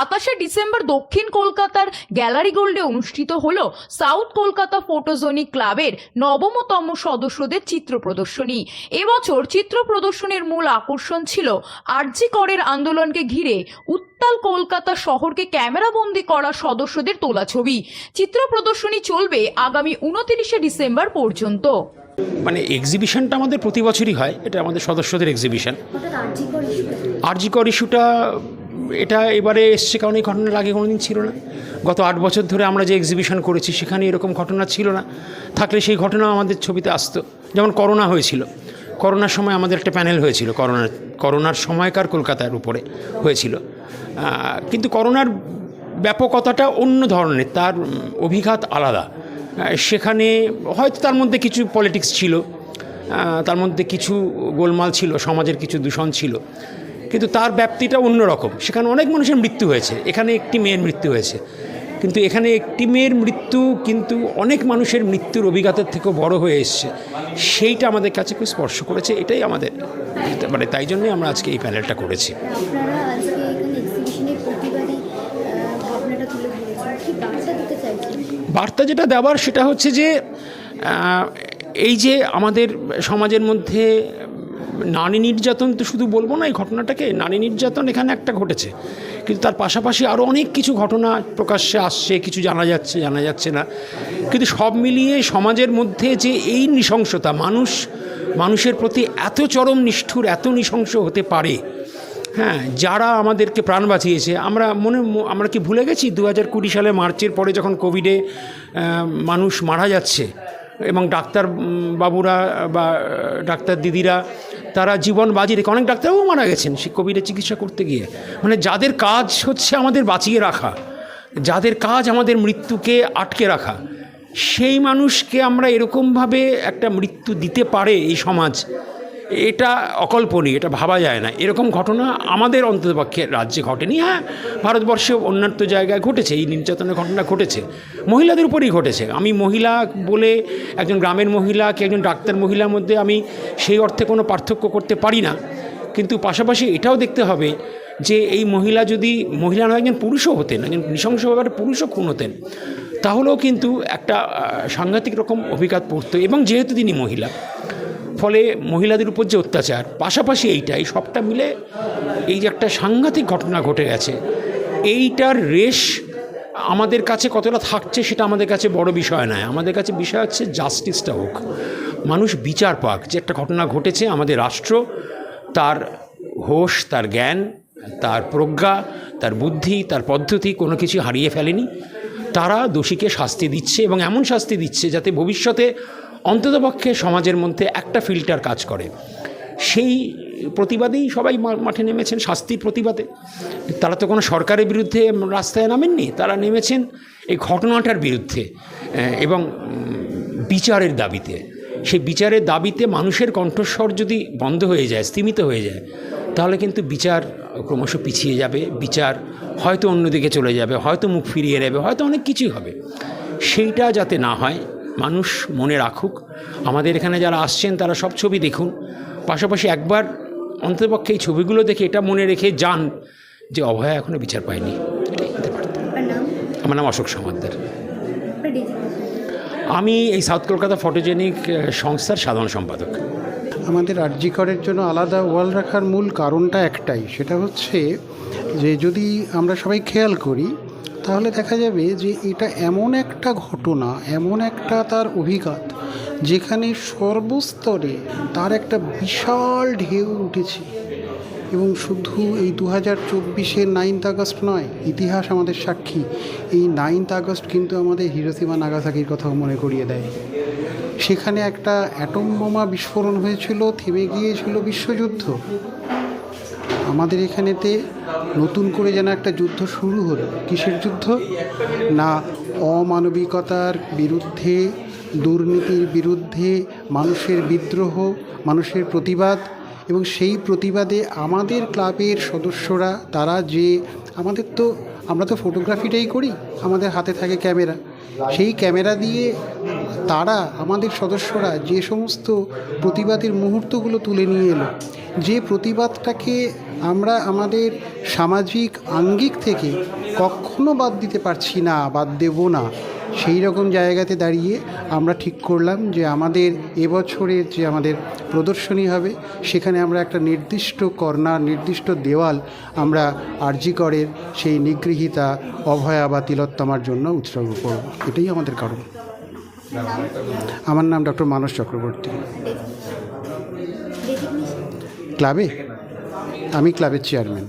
সাতাশে ডিসেম্বর দক্ষিণ কলকাতার গ্যালারি গোল্ডে অনুষ্ঠিত হল সাউথ কলকাতা ফটোজনিক ক্লাবের নবমতম সদস্যদের চিত্র প্রদর্শনী। এবছর চিত্র প্রদর্শনীর মূল আকর্ষণ ছিল আরজি করের আন্দোলনকে ঘিরে উত্তাল কলকাতা শহরকে ক্যামেরাবন্দি করা সদস্যদের তোলা ছবি। চিত্র প্রদর্শনী চলবে আগামী উনতিরিশে ডিসেম্বর পর্যন্ত। মানে এক্সিবিশনটা আমাদের প্রতি বছরই হয় এটা আমাদের সদস্যদের এক্সিবিশন আরজিকর ইস্যুটা এটা এবারে এসছে কারণ এই ঘটনার আগে কোনোদিন ছিল না। গত আট বছর ধরে আমরা যে এক্সিবিশন করেছি সেখানে এরকম ঘটনা ছিল না। থাকলে সেই ঘটনা আমাদের ছবিতে আসতো। যেমন করোনা হয়েছিল। করোনার সময় আমাদের একটা প্যানেল হয়েছিল। করোনার করোনার সময়কার কলকাতার উপরে হয়েছিল। কিন্তু করোনার ব্যাপকতাটা অন্য ধরনের, তার অভিঘাত আলাদা। সেখানে হয়তো তার মধ্যে কিছু পলিটিক্স ছিল। তার মধ্যে কিছু গোলমাল ছিল, সমাজের কিছু দূষণ ছিল। কিন্তু তার ব্যাপ্তিটা অন্যরকম। সেখানে অনেক মানুষের মৃত্যু হয়েছে। এখানে একটি মেয়ের মৃত্যু হয়েছে। কিন্তু এখানে একটি মেয়ের মৃত্যু কিন্তু অনেক মানুষের মৃত্যুর অভিজ্ঞতার থেকেও বড় হয়ে এসছে। সেইটা আমাদের কাছে খুব স্পর্শ করেছে। এটাই আমাদের মানে তাই জন্যই আমরা আজকে এই প্যানেলটা করেছি। বার্তা যেটা দেওয়ার সেটা হচ্ছে যে এই যে আমাদের সমাজের মধ্যে নারী নির্যাতন তো শুধু বলব না, এই ঘটনাটাকে নারী নির্যাতন এখানে একটা ঘটেছে। কিন্তু তার পাশাপাশি আরও অনেক কিছু ঘটনা প্রকাশ্যে আসছে, কিছু জানা যাচ্ছে জানা যাচ্ছে না। কিন্তু সব মিলিয়ে সমাজের মধ্যে যে এই নৃশংসতা, মানুষ, মানুষের প্রতি এত চরম নিষ্ঠুর, এত নৃশংস হতে পারে হ্যাঁ যারা আমাদেরকে প্রাণ বাঁচিয়েছে, আমরা মনে, আমরা কি ভুলে গেছি? দু কুড়ি সালে মার্চের পরে যখন কোভিডে মানুষ মারা যাচ্ছে এবং ডাক্তার বাবুরা বা ডাক্তার দিদিরা, তারা জীবন বাজি রেখে, অনেক ডাক্তারও মারা গেছেন সে কোভিডের চিকিৎসা করতে গিয়ে। মানে যাদের কাজ হচ্ছে আমাদের বাঁচিয়ে রাখা, যাদের কাজ আমাদের মৃত্যুকে আটকে রাখা, সেই মানুষকে আমরা এরকমভাবে একটা মৃত্যু দিতে পারে এই সমাজ। এটা অকল্পনীয়, এটা ভাবা যায় না। এরকম ঘটনা আমাদের অন্ততপক্ষে রাজ্যে ঘটেনি। হ্যাঁ ভারতবর্ষে অন্যান্য জায়গায় ঘটেছে, এই নির্যাতনের ঘটনা ঘটেছে। মহিলাদের উপরেই ঘটেছে। আমি মহিলা বলে একজন গ্রামের মহিলা কি একজন ডাক্তার মহিলার মধ্যে আমি সেই অর্থে কোনো পার্থক্য করতে পারি না। কিন্তু পাশাপাশি এটাও দেখতে হবে যে এই মহিলা যদি, মহিলা নয়, একজন পুরুষও হতেন, একজন নৃশংসভাবে পুরুষও খুন হতেন, তাহলেও কিন্তু একটা সাংঘাতিক রকম অভিঘাত পড়তো। এবং যেহেতু তিনি মহিলা ফলে মহিলাদের উপর যে অত্যাচার, পাশাপাশি এইটাই, সবটা মিলে এই যে একটা সাংঘাতিক ঘটনা ঘটে গেছে। এইটার রেশ আমাদের কাছে কতটা থাকছে সেটা আমাদের কাছে বড় বিষয় নয়। আমাদের কাছে বিষয় হচ্ছে জাস্টিসটা হোক। মানুষ বিচার পাক। যে একটা ঘটনা ঘটেছে আমাদের রাষ্ট্র, তার হোশ, তার জ্ঞান, তার প্রজ্ঞা, তার বুদ্ধি, তার পদ্ধতি কোনো কিছু হারিয়ে ফেলেনি। তারা দোষীকে শাস্তি দিচ্ছে এবং এমন শাস্তি দিচ্ছে যাতে ভবিষ্যতে অন্ততপক্ষে সমাজের মধ্যে একটা ফিল্টার কাজ করে। সেই প্রতিবাদেই সবাই মাঠে নেমেছেন শাস্তির প্রতিবাদে। তারা তো কোনো সরকারের বিরুদ্ধে রাস্তায় নামেননি, তারা নেমেছেন এই ঘটনাটার বিরুদ্ধে এবং বিচারের দাবিতে। সেই বিচারের দাবিতে মানুষের কণ্ঠস্বর যদি বন্ধ হয়ে যায়, স্তীমিত হয়ে যায়, তাহলে কিন্তু বিচার ক্রমশ পিছিয়ে যাবে, বিচার হয়তো অন্যদিকে চলে যাবে, হয়তো মুখ ফিরিয়ে নেবে, হয়তো অনেক কিছুই হবে। সেইটা যাতে না হয় মানুষ মনে রাখুক আমাদের এখানে যারা আসছেন তারা সব ছবি দেখুন। পাশাপাশি একবার অন্ততপক্ষে এই ছবিগুলো দেখে এটা মনে রেখে যান যে অভয়া এখনও বিচার পায়নি। এটাই হতে পারত আমার নাম অশোক সমাদ্দার। আমি এই সাউথ কলকাতা ফটোজেনিক সংস্থার সাধারণ সম্পাদক। আমাদের আর্যিকরের জন্য আলাদা ওয়াল রাখার মূল কারণটা একটাই সেটা হচ্ছে যে যদি আমরা সবাই খেয়াল করি তাহলে দেখা যাবে যে এটা এমন একটা ঘটনা, এমন একটা তার অভিঘাত যেখানে সর্বস্তরে তার একটা বিশাল ঢেউ উঠেছে। এবং শুধু এই দু হাজার চব্বিশের নাইনথ আগস্ট নয়, ইতিহাস আমাদের সাক্ষী। এই নাইনথ আগস্ট কিন্তু আমাদের হিরোসীমা নাগাসাকির কথাও মনে করিয়ে দেয়। সেখানে একটা অ্যাটম বোমা বিস্ফোরণ হয়েছিল, থেমে গিয়েছিল বিশ্বযুদ্ধ। আমাদের এখানেতে নতুন করে যেন একটা যুদ্ধ শুরু হলো। কিসের যুদ্ধ? না, অমানবিকতার বিরুদ্ধে, দুর্নীতির বিরুদ্ধে, মানুষের বিদ্রোহ, মানুষের প্রতিবাদ এবং সেই প্রতিবাদে আমাদের ক্লাবের সদস্যরা, তারা যে, আমাদের তো, আমরা তো ফটোগ্রাফিটাই করি, আমাদের হাতে থাকে ক্যামেরা। সেই ক্যামেরা দিয়ে তারা আমাদের সদস্যরা যে সমস্ত প্রতিবাদের মুহূর্তগুলো তুলে নিয়ে এলো, যে প্রতিবাদটাকে আমরা আমাদের সামাজিক আঙ্গিক থেকে কখনো বাদ দিতে পারছি না, বাদ দেব না, সেই রকম জায়গাতে দাঁড়িয়ে আমরা ঠিক করলাম যে আমাদের এবছরের যে আমাদের প্রদর্শনী হবে, সেখানে আমরা একটা নির্দিষ্ট কর্নার নির্দিষ্ট দেওয়াল আমরা আরজি করের সেই নিগৃহীতা অভয়া বা তিলোত্তমার জন্য উৎসর্গ করব। এটাই আমাদের কারণ। আমার নাম ডক্টর মানস চক্রবর্তী। ক্লাবে? আমি ক্লাবের চেয়ারম্যান।